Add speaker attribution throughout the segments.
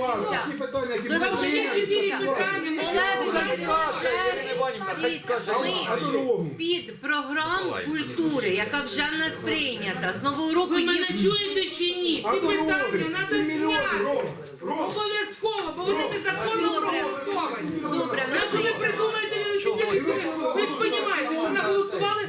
Speaker 1: Питання, які ми
Speaker 2: там ще чотири питання.
Speaker 1: складно.
Speaker 2: Дивіться,
Speaker 1: А дорогу?
Speaker 2: під програму культури, яка вже в нас прийнята, з нового року
Speaker 3: Ви мене чуєте чи ні? Ці питання
Speaker 1: Ці
Speaker 3: треба зняти. Обов'язково, бо вони незаконно
Speaker 2: Добре.
Speaker 3: проголосовані.
Speaker 2: добре. в нас
Speaker 3: ви придумаєте велосипед, ви ж розумієте, що наголосували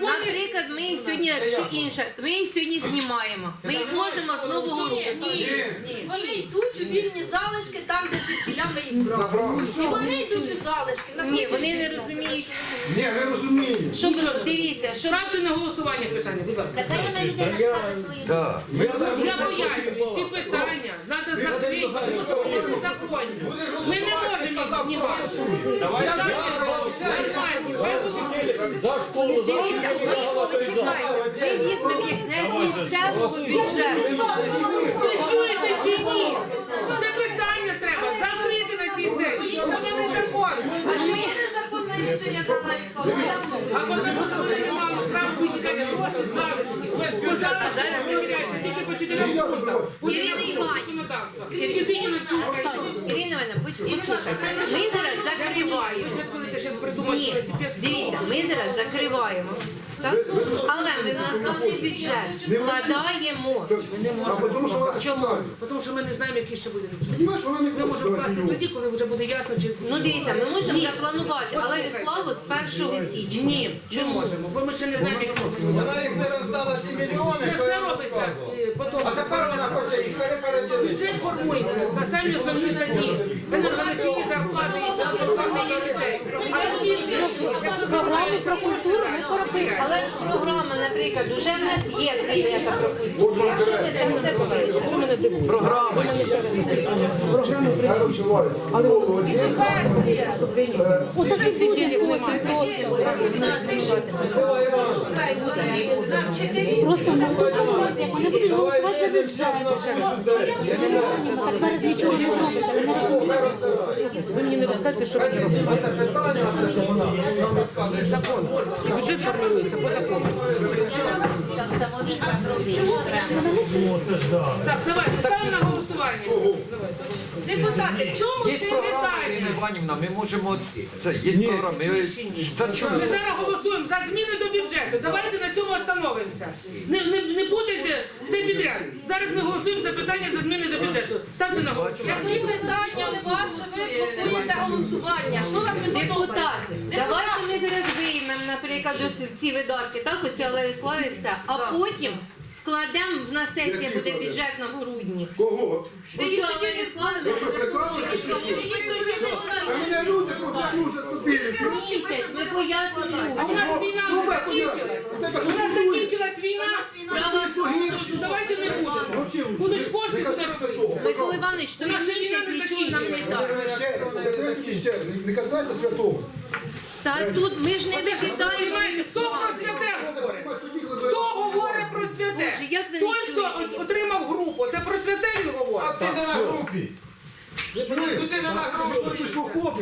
Speaker 2: Наприклад, ми їх сьогодні, якщо інше, ми їх сьогодні знімаємо. Ми їх можемо з нового року.
Speaker 4: Ні, вони йдуть у вільні залишки, там, де ці кілями їх брали. І вони йдуть у залишки. на
Speaker 2: Ні, вони не розуміють.
Speaker 1: Ні, ви розумієте.
Speaker 2: Що ви дивіться, що
Speaker 3: Ставте на голосування питання, будь ласка.
Speaker 5: Вона людина скаже свої.
Speaker 3: Я пояснюю, ці питання Ми не можемо їх знімати.
Speaker 6: За школу, за
Speaker 2: ми візьмемо місцевого бюджету.
Speaker 3: Ви чуєте чи ні? Це питання треба закрити на цій сесії. Вони незаконні.
Speaker 4: А рішення за
Speaker 3: А тому що вони не мали права гроші залишки. Зараз
Speaker 2: Зараз
Speaker 3: виявляється тільки по чотирьом пунктам.
Speaker 2: Ірина Іванівна. Ірина послухайте, ми зараз закриваємо.
Speaker 3: Ви
Speaker 2: Ні, дивіться, ми зараз закриваємо. Так? Але ми в наступний бюджет вкладаємо.
Speaker 1: А тому що вона
Speaker 3: Чому?
Speaker 1: читає.
Speaker 3: Тому що ми не знаємо, який ще буде бюджет.
Speaker 1: Понімаєш, вона не
Speaker 3: Ми можемо вкласти тоді, коли вже буде ясно, чи
Speaker 2: Ну дивіться, ми можемо запланувати, але Віславу з 1 січня.
Speaker 3: ні, не можемо, бо ми ще не знаємо, як буде.
Speaker 7: Вона їх не роздала ті мільйони.
Speaker 3: Це
Speaker 7: що
Speaker 3: все
Speaker 7: я
Speaker 3: робиться
Speaker 7: розказував.
Speaker 3: е, потім.
Speaker 7: А тепер вона хоче їх перепереділити.
Speaker 3: Бюджет формується на самі основні статті. Зарплати і зарплати людей. Програми про культуру, ми поробимо.
Speaker 2: Але ж програма, наприклад, вже в нас є прийнята про культуру. Якщо ми це все побачимо.
Speaker 7: Програма.
Speaker 1: Короче, Валя, слово є.
Speaker 3: Отакі ці денег
Speaker 5: Просто в наступному році, як вони будуть голосувати за бюджет. Так зараз нічого не зробиться, ви не розумієте.
Speaker 3: Ви мені не розкажете, що ви
Speaker 7: розказує.
Speaker 3: Закон. І бюджет формується по закону. Так, давайте, ставимо на голосування.
Speaker 4: Депутати, в чому
Speaker 7: Є
Speaker 4: це
Speaker 7: програма,
Speaker 4: питання?
Speaker 7: Ірина Іванівна, ми можемо... Це, є програма. Ми- Та чому?
Speaker 3: Ми зараз голосуємо за зміни до бюджету. Давайте на цьому остановимося. Не, не, не путайте все підряд. Зараз ми голосуємо за питання за зміни до бюджету. Ставте на голосування.
Speaker 4: Які питання у вас, що ви пропонуєте голосування? Що вам не подобається?
Speaker 2: Депутати, давайте ми зараз наприклад, ось ці видатки, так, оці Олею Славівся, а потім вкладемо, на сесія буде бюджетна в грудні.
Speaker 1: Кого?
Speaker 2: Оцю Олею
Speaker 1: Ви що, прикалуєтесь, чи що? А мене люди проблему вже.
Speaker 2: Місяць, ми пояснюємо.
Speaker 3: А у нас війна
Speaker 1: Ну,
Speaker 3: вже
Speaker 1: ви пояснюєте.
Speaker 3: закінчилась.
Speaker 1: У тебе
Speaker 3: У нас
Speaker 1: хтось
Speaker 3: закінчилась війна.
Speaker 2: Справа
Speaker 3: Ну, Давайте не будемо. Будуть кошти туди
Speaker 1: касайся
Speaker 2: Микола Іванович, то
Speaker 3: У нас війна
Speaker 2: місяць
Speaker 3: не
Speaker 2: нічого нам не
Speaker 3: закінчилась.
Speaker 2: дасть.
Speaker 1: Не касайся святого.
Speaker 2: Та тут ми ж не викидаємо.
Speaker 3: Хто про святе говорить? Хто говорить про святе?
Speaker 2: Боже, як ви не
Speaker 3: Той, хто
Speaker 2: чуєте?
Speaker 3: отримав групу, це про святе він говорить.
Speaker 7: Ти не на групі. Ти не на групі.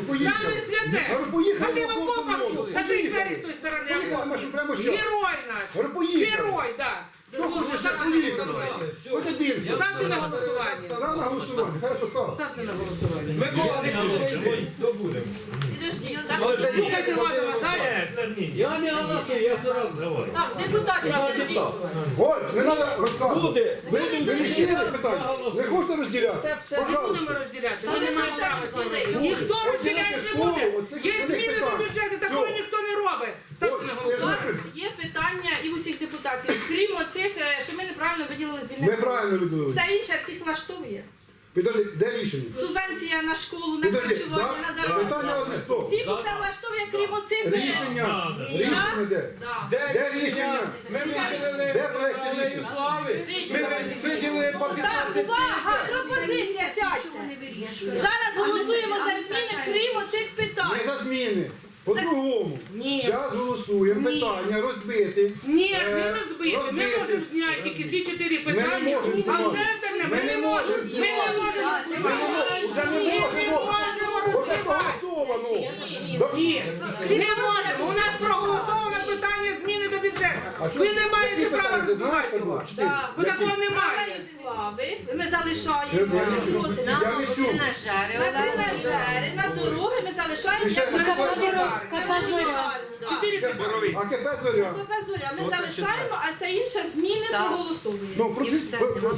Speaker 3: Саме святе.
Speaker 1: Поїхали
Speaker 3: А ти
Speaker 1: в
Speaker 3: окопах. Та ти двері з тої сторони. Герой наш. Герой, так.
Speaker 1: Хто хоче ще? Хоч один.
Speaker 3: Ставте на голосування.
Speaker 1: Став на голосування. Хорошо, став.
Speaker 3: Ставте на голосування.
Speaker 7: Микола добудемо.
Speaker 3: Слухайте, Ладова, далі.
Speaker 6: Я не голосую, я сразу давай.
Speaker 4: Так, депутати, підождіть.
Speaker 1: Оль, не треба розказувати.
Speaker 6: Буде.
Speaker 1: Ви ви рішили питання? Не хочете розділяти?
Speaker 3: Не будемо розділяти. Ми не маємо права цього. Ніхто розділяти не буде. Є зміни до бюджету, такого ніхто не робить. Ставте на
Speaker 4: У вас
Speaker 3: голосування.
Speaker 4: є питання і у всіх депутатів, крім оцих, е, що ми неправильно виділили звільнення.
Speaker 1: Неправильно видали.
Speaker 4: Все інше всіх влаштовує.
Speaker 1: Підожди, де рішення?
Speaker 4: Субвенція на школу, на
Speaker 1: Підожди,
Speaker 4: харчування, на
Speaker 1: да?
Speaker 4: заробітну.
Speaker 1: питання одне, стоп.
Speaker 4: Всіх усе влаштовує, крім оцих.
Speaker 1: Рішення. Рішення де?
Speaker 4: Да.
Speaker 1: Де рішення?
Speaker 7: Ми виділили
Speaker 1: Де проект
Speaker 7: Алею
Speaker 1: рішення?
Speaker 7: Слави. Ми виділили по
Speaker 4: Так, увага, пропозиція, сядьте. Зараз голосуємо за зміни, крім оцих
Speaker 1: Не
Speaker 4: питань.
Speaker 1: за зміни. По-другому.
Speaker 3: Ні.
Speaker 1: Зараз голосуємо
Speaker 3: Ні.
Speaker 1: питання розбити.
Speaker 3: Ні,
Speaker 1: Е,
Speaker 3: не розбити. Ми можемо зняти тільки ті чотири
Speaker 1: Ми не
Speaker 3: питання,
Speaker 1: можемо
Speaker 3: а
Speaker 1: знімати.
Speaker 3: все остальне
Speaker 1: Ми не можемо.
Speaker 3: Ми не можемо
Speaker 1: Ми не можемо. Вже не
Speaker 3: Ми не
Speaker 1: можемо.
Speaker 3: можемо
Speaker 1: Вже
Speaker 3: розбивати.
Speaker 1: проголосовано.
Speaker 3: Ні, не можемо. У нас проголосовано питання зміни до бюджету.
Speaker 1: Чого-
Speaker 3: Ви не маєте
Speaker 1: які
Speaker 3: права
Speaker 1: питання?
Speaker 3: голосувати
Speaker 1: знаєш,
Speaker 3: його.
Speaker 1: чотири.
Speaker 3: Да. Бо такого немає.
Speaker 4: Алею слави ми
Speaker 1: Я
Speaker 4: залишаємо.
Speaker 1: не чув.
Speaker 2: На
Speaker 1: Я не чув.
Speaker 4: На тренажери, на ми залишаємо.
Speaker 1: А КП Зоря?
Speaker 4: КП «Зоря» ми залишаємо, а все інше зміни
Speaker 2: Так.
Speaker 4: проголосуємо.
Speaker 1: Ну,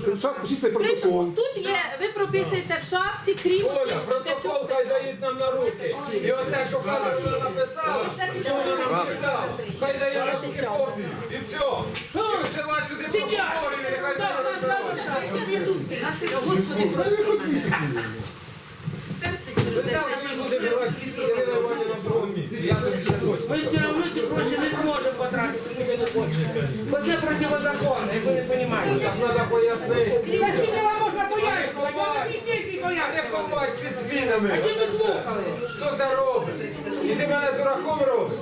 Speaker 1: спочатку пишіть цей протокол.
Speaker 4: Тут є, ви прописуєте в шапці, крім
Speaker 6: Оля, протокол хай дають нам на руки. І оте, що Карла вона написала, що вона нам читала, хай дає на руки копію. І все. І висилай сюди протокол, і нехай зараз Десятку він буде
Speaker 3: Ми все одно ці гроші не зможемо потратити, ми не хочемо. Бо це противозаконно, як ви не розумієте.
Speaker 6: Так треба пояснити.
Speaker 3: Та скільки вам можна пояснити?
Speaker 6: Не
Speaker 3: пояснюєте.
Speaker 6: під змінами.
Speaker 3: А чи ви слухали?
Speaker 6: Що це робиш? І ти мене дураком робиш?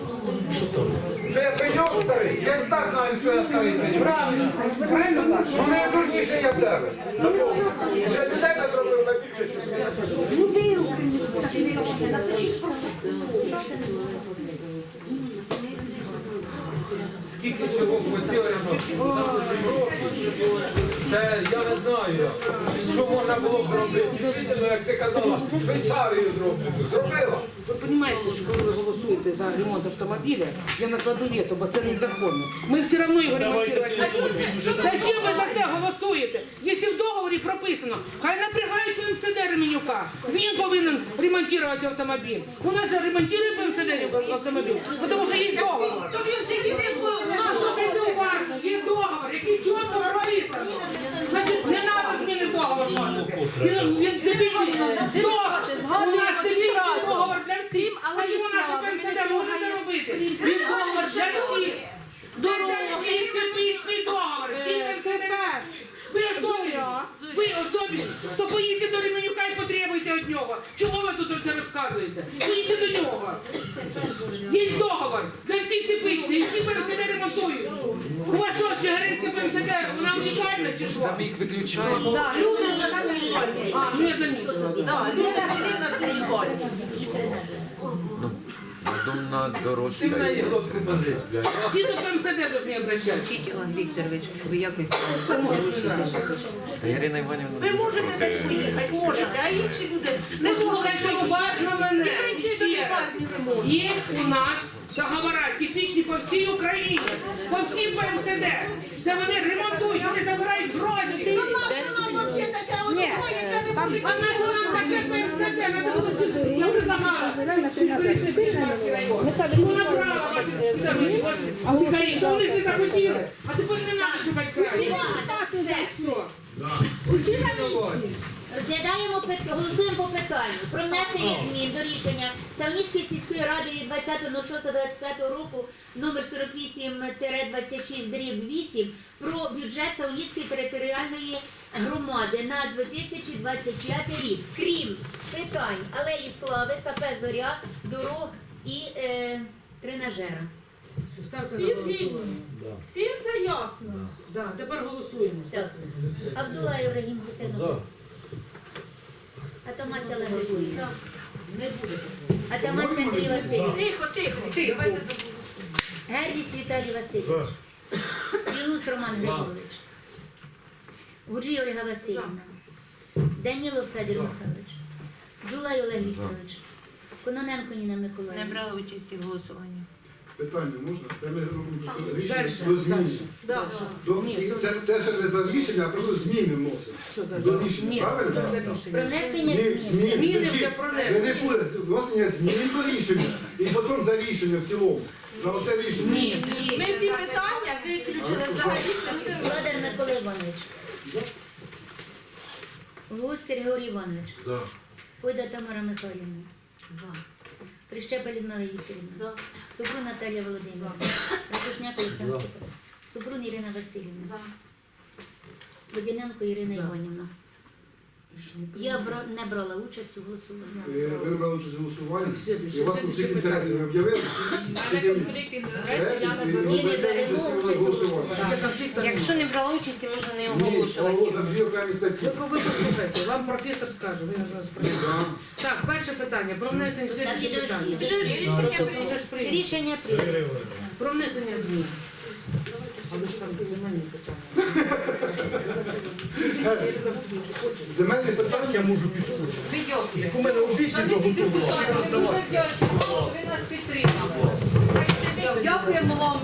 Speaker 6: Що я прийом старий? Я так знаю, що я старий.
Speaker 3: Правильно, правильно.
Speaker 6: Ну дурніше я в тебе. Вже не зробив Скільки всього хотіли Це я не знаю, що можна було б робити. Ну, як ти казала, Швейцарію зроблю. Зробила.
Speaker 3: Ви розумієте, що коли ви голосуєте за ремонт автомобіля, я накладу вето, бо це незаконно. Ми все одно його ремонтувати. Зачем ви за це голосуєте? Якщо в договорі прописано, хай напрягають ПМСД Ременюка. Він повинен ремонтувати автомобіль. У нас же ремонтує ПМСД автомобіль, тому що є договор. Є договор, який чітко прописано. Значить, не треба зміни договор вносити. Він, він типічний договор. У нас типічний договор для всіх. А чому наші ПМСД можна це робити? Він договор для всіх. Дорога, всіх типічний договор. Всі ПМСД. Ви особі, ви особі, то поїдьте до Ременюка і потребуйте від нього. Чого ви тут це розказуєте? Поїдьте до нього. Є договор для всіх типичний, і всі ПМСД ремонтують. У вас що, Чигиринська ПМСД, вона унікальна чи що?
Speaker 7: Там їх виключаємо.
Speaker 3: А, не замітила.
Speaker 7: Надумна дорожка.
Speaker 6: Ти в неї глотку блядь.
Speaker 3: Всі до ПМСД повинні обращатися.
Speaker 2: Вчіть, Іван Вікторович, ви якось
Speaker 7: Ірина Іванівна.
Speaker 8: Ви можете десь приїхати, можете, а інші люди не.
Speaker 3: Слухайте уважно мене.
Speaker 8: Прийти до
Speaker 3: Ще раз.
Speaker 8: лікарні не можуть.
Speaker 3: Є у нас договори типічні по всій Україні, по всім ПМСД, де вони ремонтують, вони забирають гроші.
Speaker 8: Наша нам взагалі яка не може
Speaker 3: А на що нам таке ПМСД? Надо було чути. Я предлагала. Перейшли в Черкаський район. Ну, направо ваші лікарі, вони ж не захотіли. А тепер не треба шукати краю. Все. Усі на місці.
Speaker 9: Розглядаємо голосуємо по питанню про внесення змін до рішення Савнівської сільської ради від 20.06.25 року номер 48-26 дріб 8 про бюджет Савнівської територіальної громади на 2025 рік. Крім питань Алеї Слави, КП Зоря, дорог і е, тренажера.
Speaker 4: Всі згідні. Всім все ясно.
Speaker 3: Да, тепер голосуємо.
Speaker 9: Так. Абдулла Єврагім Гусейнов. Атамась Олег Григорійович. Атамась Андрій Васильович.
Speaker 4: Тихо, тихо.
Speaker 9: Гердіць Віталій Васильович. Білус Роман Григорович. Гурджій Ольга Васильівна. Данілов Федір Михайлович. Джулай Олег Вікторович. Кононенко Ніна
Speaker 2: не
Speaker 9: Миколаївна.
Speaker 2: брали участі в голосуванні.
Speaker 1: Питання можна? Це ми робимо просто рішення
Speaker 3: Дальше,
Speaker 1: до змін.
Speaker 3: дальше.
Speaker 4: Да.
Speaker 1: До-
Speaker 3: Ні,
Speaker 1: і
Speaker 3: це
Speaker 1: Це це ще не за рішення, а просто зміни вносимо.
Speaker 3: Все.
Speaker 1: До рішення,
Speaker 3: Ні,
Speaker 1: правильно?
Speaker 3: це
Speaker 9: Про
Speaker 3: рішення.
Speaker 9: внесення
Speaker 1: Ні,
Speaker 9: змін.
Speaker 1: зміни,
Speaker 3: Зміни вже пронесли.
Speaker 1: Ви не буде вносення змін до рішення. І потім за рішення в цілому. За оце рішення.
Speaker 3: Ні.
Speaker 4: Ми ці питання виключили взагалі. це буде
Speaker 9: Владар Микола Іванович. Луцький Григорій Іванович. Фойда Тамара Михайлівна. Прищепа Людмила Вікторівна. Супрун Наталія Володимирівна. Ратушняк Олександр Степанович. Супрун Ірина Васильівна. Водяненко Ірина Іванівна. Я бра- не брала участь у голосуванні.
Speaker 1: Е, Ви не брали участь в голосуванні, і у вас
Speaker 3: Це
Speaker 1: конфлікт
Speaker 3: ще
Speaker 1: інтересів не об'явили, всі всі конфлікт інтересів, і ви
Speaker 9: Ні, не
Speaker 1: берете
Speaker 9: беремо
Speaker 1: участь у голосуванні.
Speaker 2: Якщо не брала участі, можна не
Speaker 1: Ні,
Speaker 2: оголошувати.
Speaker 1: там дві окремі статті.
Speaker 3: Ви послухайте, вам професор скаже, ви вже сприйняли. Так, перше питання про внесення
Speaker 9: Так,
Speaker 3: слідчі питання.
Speaker 4: Рішення прийнято.
Speaker 3: Вже ж прийнято.
Speaker 9: Рішення прийнято.
Speaker 3: Про внесення змін. Але ж там земельні питання.
Speaker 1: Земельне питання я можу підскочити. Як у мене обічні готували.
Speaker 4: Дуже вдячні, що ви нас підтримали.
Speaker 2: Дякуємо вам.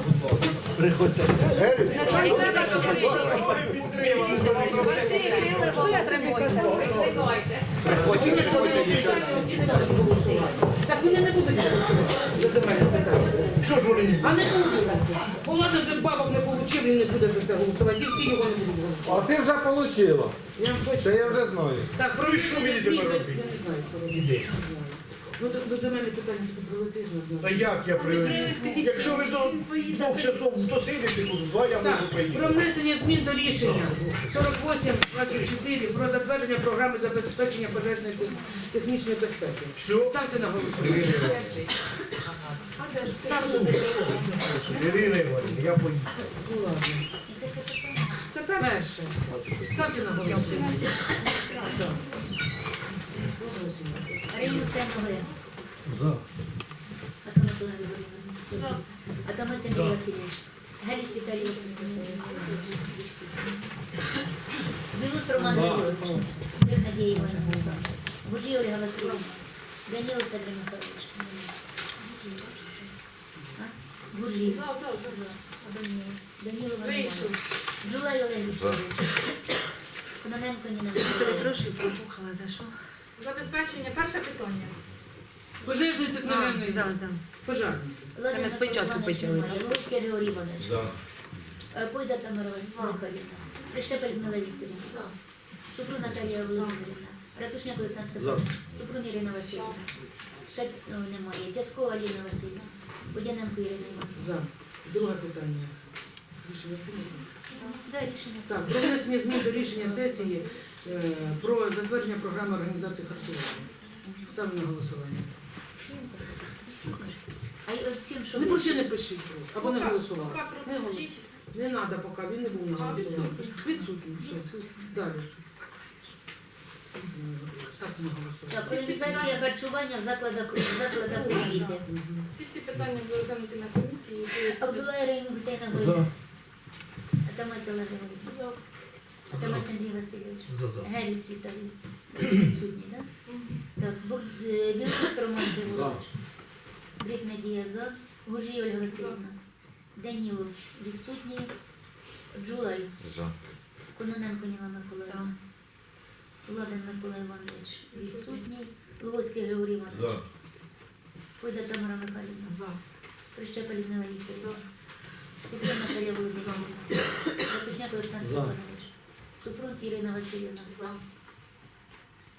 Speaker 3: Так вони не будуть за.
Speaker 1: Що ж вони
Speaker 3: А не будуть. Ладно, вже бабок не получив, він не буде за це голосувати. І всі його не будуть голосувати.
Speaker 6: А ти вже отримала.
Speaker 3: Я хочу.
Speaker 6: Це я вже знаю.
Speaker 3: Так, про
Speaker 1: Ну що мені
Speaker 3: зміни-
Speaker 1: тепер
Speaker 3: Я не знаю, що робити. Ну, до, до земельних питань тільки прилетиш на
Speaker 1: Та як я прилечу? Якщо ви до двох часов досидите, то два я можу
Speaker 3: про
Speaker 1: поїхати.
Speaker 3: внесення змін до рішення 48-24 про затвердження програми забезпечення пожежної те- технічної безпеки.
Speaker 1: Все.
Speaker 3: Ставте на голосування.
Speaker 1: Ірина Іванівна, я поїхав.
Speaker 3: Ну ладно. Це перше. Ставте на голосування. Так.
Speaker 9: Глеб. Атамас Олег Григорівна. Атамас Андрій Васильович. Геліс Віталій Васильович. Білус Роман Григорович. Надія Іванівна. Гужі Ольга Васильівна. Данілов Царій Михайлович. Гужі. За. Іванович. Джулай Олег Вікторович. Кононенко Ніна.
Speaker 2: Перепрошую, послухала за що?
Speaker 4: Забезпечення, перше питання.
Speaker 3: Пожежної техногенної
Speaker 2: за, за.
Speaker 9: Ладно,
Speaker 2: Ми спочатку почали?
Speaker 9: Луцький Григорій Іванович. Е, Пойда Тамара Михайлівна. Прищепель Людмила Вікторівна. Супрун Наталія Володимирівна. Ратушняк Олександр Степанович. Супрун Ірина Васильівна. Так, ну, немає. Тяськова Аліна Васильівна. Водяненко Ірина Іванівна.
Speaker 3: За. Друге питання. Рішення прийнято.
Speaker 9: Да, рішення.
Speaker 3: Так, про внесення змін до рішення сесії про затвердження програми організації харчування. Ставлю на голосування.
Speaker 9: А цим, що
Speaker 3: Не проще не пишіть або не голосували. Не Не треба поки, він не був на голосуванні. Відсутній. все. Далі. Ставте на голосування.
Speaker 9: Так, організація харчування в закладах, закладах освіти.
Speaker 4: Ці всі питання були розглянуті на комісії.
Speaker 9: Абдулла Ірина Гусейна Гойда. Атамась Олег Григорівна. Атамась Андрій Васильович. Геріць Віталій. Відсутній, так? Так, е, Роман Григорович. Брик Надія за. Гужій Ольга Васильівна. Данілов відсутній. Джулай.
Speaker 7: За.
Speaker 9: Кононенко Ніла Миколаївна. Владин Микола Іванович відсутній. Луговський Григорій Іванович. Пойда Тамара Михайлівна.
Speaker 4: За.
Speaker 9: Прищепа Людмила Вікторівна. Супрун Наталія Володимирівна. Ратушняк Олександр Степанович. Супрун Ірина Васильівна.
Speaker 4: За.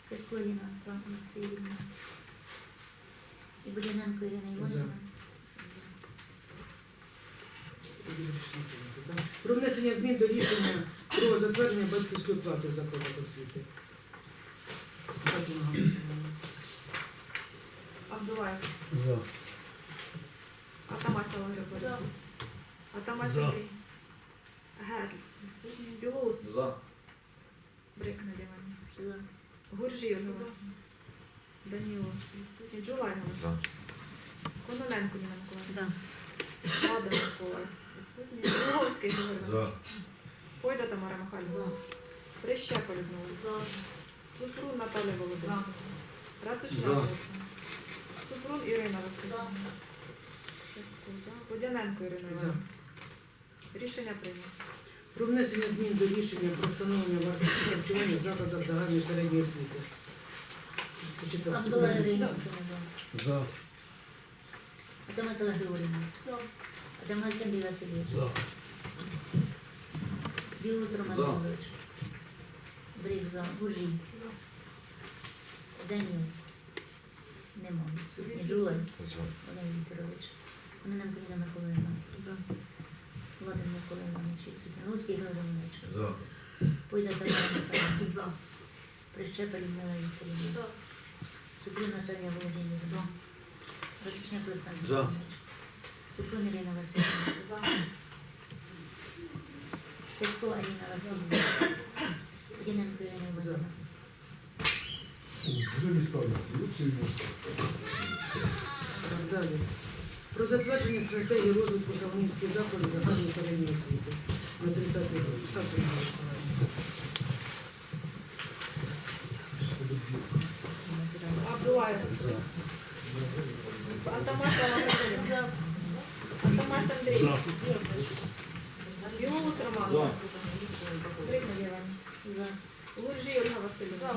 Speaker 9: Киско Аліна Васильівна. І Будяненко Ірина Іванівна.
Speaker 3: Про внесення змін до рішення про затвердження батьківської плати в закладах освіти.
Speaker 4: Абдулаєв. Атамась Олег Григорівна. Атамась Андрій. Герліц. Білоус.
Speaker 7: За.
Speaker 4: Брик Надія Іванівна.
Speaker 9: За.
Speaker 4: Гуржій Даніло. Відсутній. Джулай
Speaker 7: За.
Speaker 4: Кононенко Ніна Миколаївна.
Speaker 2: За.
Speaker 4: Влада Микола. Відсутній. Луговський Григорій Іванович. Пойда Тамара Михайлівна. Прищепа Людмила. За. Супрун Наталія Володимирівна. Ратушняк Олександр. Супрун Ірина Васильівна. За. Водяненко Ірина
Speaker 3: За.
Speaker 4: Рішення прийнято.
Speaker 3: Про внесення змін до рішення про встановлення вартості харчування в закладах загальної середньої освіти.
Speaker 9: Абдулла Ірина
Speaker 7: За.
Speaker 9: Атамась Олег Григорівна. Атамась Андрій Васильович. Білус Роман
Speaker 7: За.
Speaker 9: Григорович. Брик за. Гужій. Даніл. Нема. Відсутні. Джулай.
Speaker 7: За.
Speaker 9: Олег Вікторович. Кононенко Ніна Миколаївна. За. Владимир Микола Відсутні. Луцький Григорій Іванович.
Speaker 7: За.
Speaker 9: Пойда Тамара Михайлівна. За. Прищепа Людмила Вікторівна. За. Супрун Наталія Володимирівна. Ратушняк Олександр
Speaker 7: За.
Speaker 9: Супрун Ірина Васильівна. За. Аліна Васильівна. Діненко Ірина Іванівна.
Speaker 1: Вже не ставляться.
Speaker 3: Так, Далі. Про затвердження стратегії розвитку Соломінської закладу загальної середньої освіти на 30 рік. Ставте на голосування.
Speaker 4: Абдулаєв. Атамас Анатолій. Атамас Андрій. Білоус Роман. Бригман Іван. Лужі Ольга Васильівна.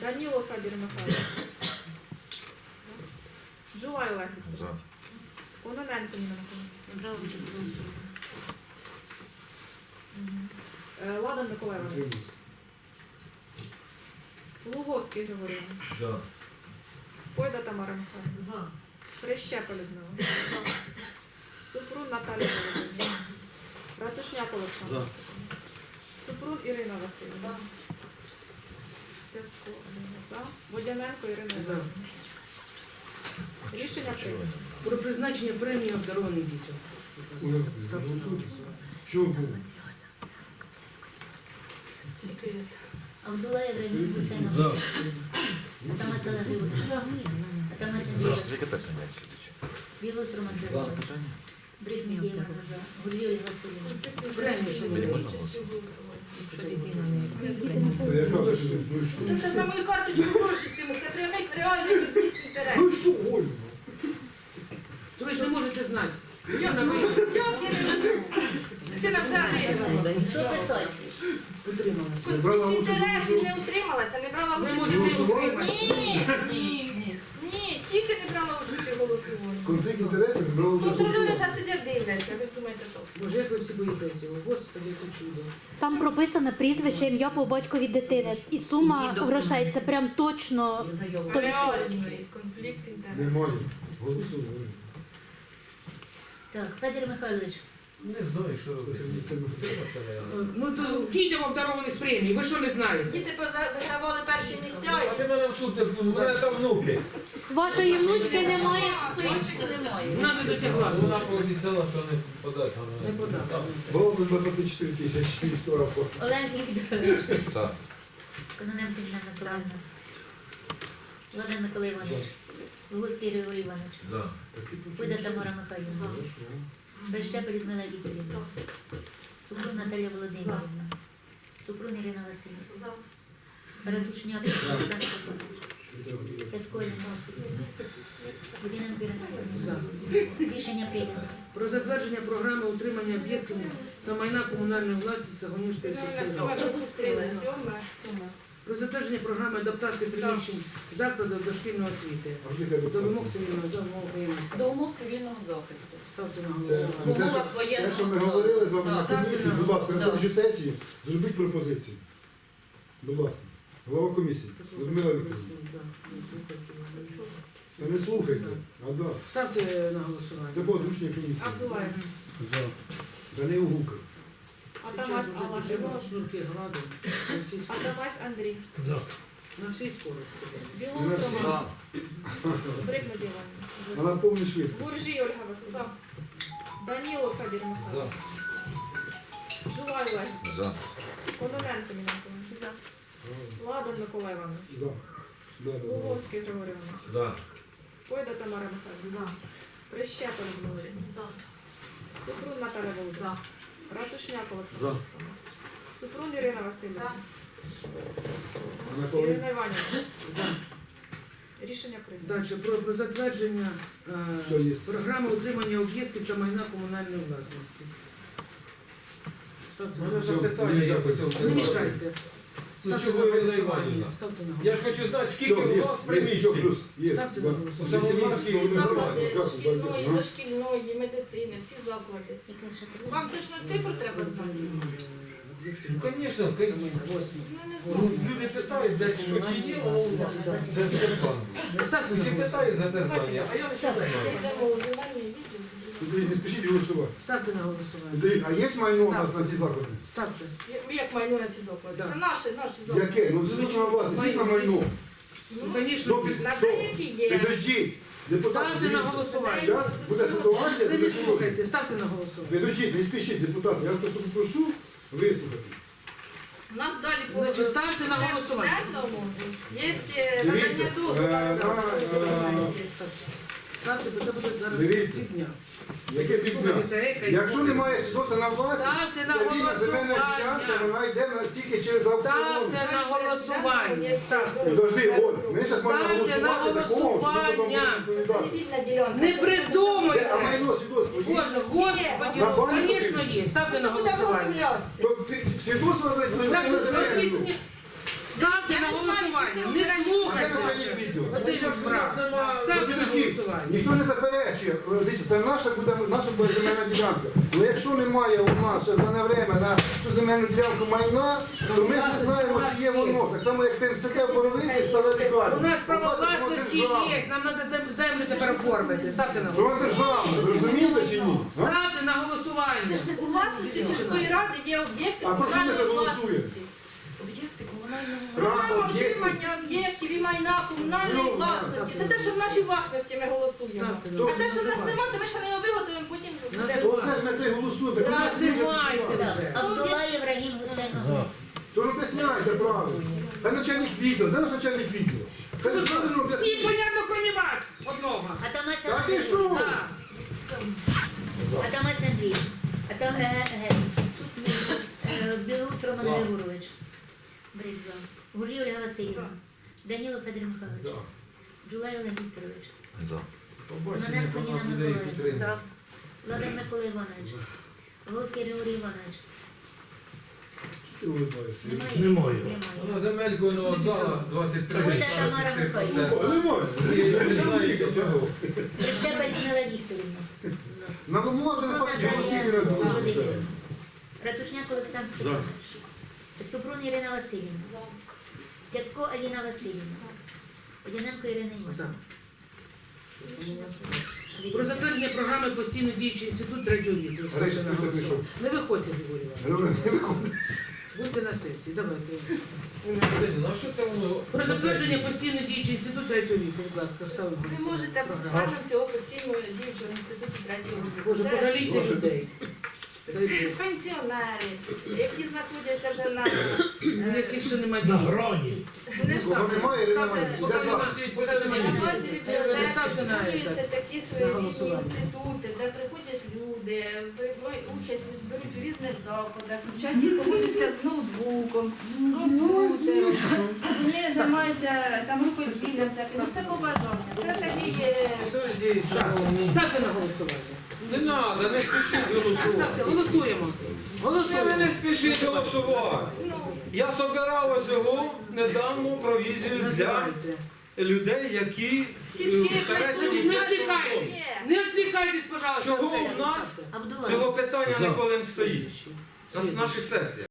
Speaker 4: Даніло Федір Михайлович. Ладан Микола Іванович. Луговський Григорій. Пойда Тамара Михайлівна. Прищепа Людмила. Супрун Наталія Володимирівна. Ратушняк Олександр. Супрун Ірина Васильівна. Олена за. Водяненко Ірина
Speaker 3: За.
Speaker 4: за. Рішення прийнято.
Speaker 3: Про призначення премії обдарованим дітям.
Speaker 1: Чого
Speaker 9: Ольга Васильівна.
Speaker 3: Премію, що ми
Speaker 7: Можна голосувати?
Speaker 1: Та яка ви ж, ну і що?
Speaker 4: Це на мою?
Speaker 3: То ви ж не можете знати. Я
Speaker 4: Як я не знаю? Дитина вже виявила.
Speaker 9: Що писати?
Speaker 3: Утрималася.
Speaker 1: Не брала участь у
Speaker 4: Інтересів не утрималася, не брала участь.
Speaker 3: утримати.
Speaker 4: Ні, ні, ні. Ні, тільки не брала участь у голосуванні.
Speaker 1: Конфлікт інтересів не брала участь у
Speaker 4: Контролюють
Speaker 1: голосуванні.
Speaker 4: та сидять дивляться, ви думаєте то.
Speaker 3: Боже, як ви всі боїтеся його. Господи, це чудо.
Speaker 5: Там прописано прізвище, ім'я по батькові дитини. І сума грошей це прям точно 100%.
Speaker 4: Реальний конфлікт інтересів.
Speaker 1: Немає. Голосували.
Speaker 9: Так, Федір Михайлович.
Speaker 6: Не знаю, що робити.
Speaker 1: Це не-
Speaker 3: Ну то дітям обдарованих премій, ви що не знаєте?
Speaker 4: Діти позагравали перші місця.
Speaker 6: А ти мене в суд не у мене там внуки.
Speaker 5: Вашої внучки немає в списку.
Speaker 3: Надо дотягла.
Speaker 6: Вона пообіцяла, що не подасть.
Speaker 3: Не подав.
Speaker 1: Було б на 4 тисячі міського рапорту.
Speaker 9: Олег Вікторович.
Speaker 7: За.
Speaker 9: Кононенко Ніна Миколаївна. Ладан Микола Іванович. Луговський Григорій Іванович.
Speaker 6: За.
Speaker 9: Пойда Тамара Михайлівна. Прищепа Людмила Вікторівна. Супрун Наталія Володимирівна. Супрун Ірина Васильівна. Радушняк Олександр Павлович. Ясколін Васильівна. Будинок Ірина. Рішення прийнято.
Speaker 3: Про затвердження програми утримання об'єктів та майна комунальної власності Сагонівської сільської ради.
Speaker 4: Пропустили. Сьоме. Сьоме.
Speaker 3: Про затвердження програми адаптації приміщень закладів дошкільної освіти. До вимог цивільного за умов воєнного
Speaker 10: До умов цивільного захисту.
Speaker 3: Ставте на
Speaker 1: Це
Speaker 3: голосування.
Speaker 1: те, що-
Speaker 10: умовах
Speaker 1: те, що ми говорили з вами на комісії, будь ласка, на
Speaker 10: Так.
Speaker 1: сесії зробіть пропозиції. Будь ласка. Голова комісії. Людмила Вікторівна.
Speaker 3: Не слухайте.
Speaker 1: Та не слухайте. А да.
Speaker 3: Ставте на голосування.
Speaker 1: Це була доручення комісії.
Speaker 4: Абдулаєв.
Speaker 1: Та не угукай.
Speaker 4: Атамас Алла
Speaker 3: вже шнурки всій.
Speaker 4: Атамас Андрій.
Speaker 3: На всій скорості.
Speaker 4: Білоус
Speaker 1: всі.
Speaker 4: Роман. Бригман
Speaker 1: Вона повна швидкість.
Speaker 4: Гуржій Ольга Васильівна. Даніло Федір Михайлович. Жулай Олег.
Speaker 7: За.
Speaker 4: Кононенко Ніна Миколаївна. Ладан Микола Іванович.
Speaker 1: За. Да, да, да.
Speaker 4: Луговський Григорій Іванович.
Speaker 6: За.
Speaker 4: Пойда Тамара Михайлівна. Прищепа Людмила Ірина. Супрун Наталя Володимирівна. Ратушняк Олександр. Супрун Ірина Васильівна.
Speaker 1: Коли
Speaker 4: Ірина Іванівна. Рішення прийнято.
Speaker 3: Далі про, про затвердження е,
Speaker 1: є?
Speaker 3: програми утримання об'єктів та майна комунальної власності. Ставте на
Speaker 6: Мене
Speaker 1: Все,
Speaker 6: запитання є по цьому
Speaker 3: Не мішайте.
Speaker 6: Ну
Speaker 3: Ставте
Speaker 6: чого
Speaker 3: на
Speaker 6: Ірина
Speaker 3: голосування.
Speaker 6: Іванівна?
Speaker 3: Ставте на
Speaker 6: Я ж хочу знати,
Speaker 1: Все,
Speaker 6: скільки у
Speaker 1: є,
Speaker 6: нас
Speaker 1: все,
Speaker 6: приміщень.
Speaker 1: плюс. Є.
Speaker 3: Ставте
Speaker 1: Да.
Speaker 3: на голосування.
Speaker 6: У Самовласі
Speaker 1: Всі
Speaker 6: заклади,
Speaker 1: Как,
Speaker 4: шкільної,
Speaker 1: да.
Speaker 4: дошкільної, медицини, всі заклади. Вам точно цифру треба знати?
Speaker 6: Ну, звісно, ки- ну, люди питають, десь що чи є, а у нас де.
Speaker 3: Ставте
Speaker 6: Усі питають за те здання, а я нічого не знаю.
Speaker 1: Тоді не спішіть голосувати.
Speaker 3: Ставте на голосування.
Speaker 1: А є майно у нас на ці заклади?
Speaker 3: Ставте.
Speaker 4: Як майно на ці заклади? Це наші, наші заклади.
Speaker 1: Яке? Ну, звичайно, власне, звісно, майно.
Speaker 3: Ну, звісно,
Speaker 1: Ну,
Speaker 3: під-
Speaker 4: На
Speaker 1: Стоп.
Speaker 4: деякі є.
Speaker 1: Підождіть. Депутати,
Speaker 3: ставте на
Speaker 1: дивіться.
Speaker 3: голосування.
Speaker 1: Зараз буде ситуація,
Speaker 3: Ви
Speaker 1: дуже
Speaker 3: не
Speaker 1: сложна.
Speaker 3: слухайте, ставте на голосування.
Speaker 1: Підождіть, не спішіть, депутати. Я просто попрошу вислухати.
Speaker 4: У нас далі по
Speaker 3: Значить, ставте на голосування.
Speaker 4: денному є е,
Speaker 1: Дивіться,
Speaker 4: надання дозволу.
Speaker 1: на, е,
Speaker 3: Ставте, бо це буде зараз
Speaker 1: Дивіться.
Speaker 3: півдня.
Speaker 1: Яке півдня? Якщо немає свідоцтва на власність,
Speaker 3: Ставте на
Speaker 1: це вільна земельна
Speaker 3: голосування.
Speaker 1: ділянка, вона йде на- тільки через аукціон.
Speaker 3: Ставте на голосування. Ставте.
Speaker 1: Подожди, от, ми зараз маємо
Speaker 3: Ставте на
Speaker 1: голосувати такого, що ми потім
Speaker 3: голосування.
Speaker 1: будемо відповідати.
Speaker 3: Не
Speaker 1: Де, А
Speaker 3: придумайте.
Speaker 1: майно свідоцтво є?
Speaker 3: Боже, господи,
Speaker 1: На банку
Speaker 3: звісно є. Ставте на голосування.
Speaker 1: То ти- свідоцтво ви ви-
Speaker 3: Так,
Speaker 1: ви-
Speaker 3: ви
Speaker 1: ви-
Speaker 3: об'ясніть. Ставте на голосування. Не слухайте. Справа. Ставте на голосування.
Speaker 1: Ніхто не заперечує. Дивіться, це наша буде наша буде земельна ділянка. Але якщо немає у нас ще дане время на цю земельну ділянку майна, то ми ж не знаємо, чи є воно. Так само, як ТМСК в Боровиці, стара лікарня.
Speaker 3: У нас право власності є, нам треба землю тепер оформити. Ставте на
Speaker 1: Що
Speaker 3: голосування.
Speaker 1: державна, ви розумієте чи ні? А?
Speaker 3: Ставте на голосування.
Speaker 4: Це ж У власності сільської ради є об'єкти
Speaker 1: А про що ми
Speaker 4: комунальної
Speaker 1: заголосуємо?
Speaker 4: власності.
Speaker 1: Право
Speaker 4: отримання об'єктів і майна комунальної
Speaker 1: Ну,
Speaker 4: власності. Це те, що в нашій власності ми голосуємо. А те, що в нас немає, то ми ще не виготовимо, потім буде.
Speaker 1: То це ж ми це голосуємо. Ви.
Speaker 9: Абдулла Єврагім Гусейнов.
Speaker 1: То не об'ясняйте правильно. Хай начальник відділу, знаєш начальник правильно
Speaker 3: Всі понятно, крім вас. Одного.
Speaker 9: Атамась
Speaker 1: Так і що?
Speaker 3: Так.
Speaker 9: Атамась Андрій. Атам, е, е, Сутний, е, Білоус Роман Григорович. Бригза. Гур'й Ольга Васильівна. Даніло Федір Михайлович. Джулай Олег Вікторович. Кононенко Ніна Миколаївна. Владимир Микола Іванович. Волоський Григорій Іванович.
Speaker 1: Ти.
Speaker 9: Немає?
Speaker 6: Ну,
Speaker 9: Немає.
Speaker 6: земельку воно віддала 23
Speaker 9: Войта Тамара Михайлівна.
Speaker 1: О, немає.
Speaker 6: Ви ж знаєте цього.
Speaker 9: Прищепа Людмила Вікторівна.
Speaker 1: На вимогу не
Speaker 9: Супрун
Speaker 1: факт, голосів не.
Speaker 9: Володимирівна. Ратушняк Олександр Степанович. Супрун Ірина Васильівна. Тясько Аліна Васильівна. Одяненко Ірина Іванівна.
Speaker 3: Про затвердження програми постійно діючий інститут третього віку. Не виходьте, Григорій Іванович.
Speaker 1: Говорю, виходить.
Speaker 3: Будьте на сесії, давайте.
Speaker 6: Ну, а що це воно?
Speaker 3: Про затвердження постійно діючий інститут третього віку, будь ласка, ставимо.
Speaker 4: Ви можете бути членом цього постійного діючого інституту третього віку.
Speaker 3: Боже,
Speaker 4: Це
Speaker 3: пожалійте людей.
Speaker 4: Пенсіонери, які знаходяться вже на
Speaker 3: Ну, Яких ще немає
Speaker 10: На
Speaker 3: дій.
Speaker 10: грані.
Speaker 4: не на створюються
Speaker 3: це.
Speaker 4: такі своєрідні інститути, де приходять люди, приймають участь, зберуть в різних заходах, вчать їх поводяться з ноутбуком, з комп'ютером. Вони займаються там рукоділлям всяким. Ну, Це побажання. Це такий е,
Speaker 3: Ставте на голосування.
Speaker 6: Не треба, не спішіть голосувати.
Speaker 3: Голосуємо.
Speaker 6: Це ви
Speaker 3: Голосуємо.
Speaker 6: не спішіть голосувати. Я собирав ось його недавно провізію для
Speaker 3: Називайте.
Speaker 6: людей, які е, стараються
Speaker 3: не відвлікайтесь. Не відвлікайтесь, пожалуйста.
Speaker 6: Чого
Speaker 3: у
Speaker 6: в нас цього питання ніколи не стоїть? На наших сесіях.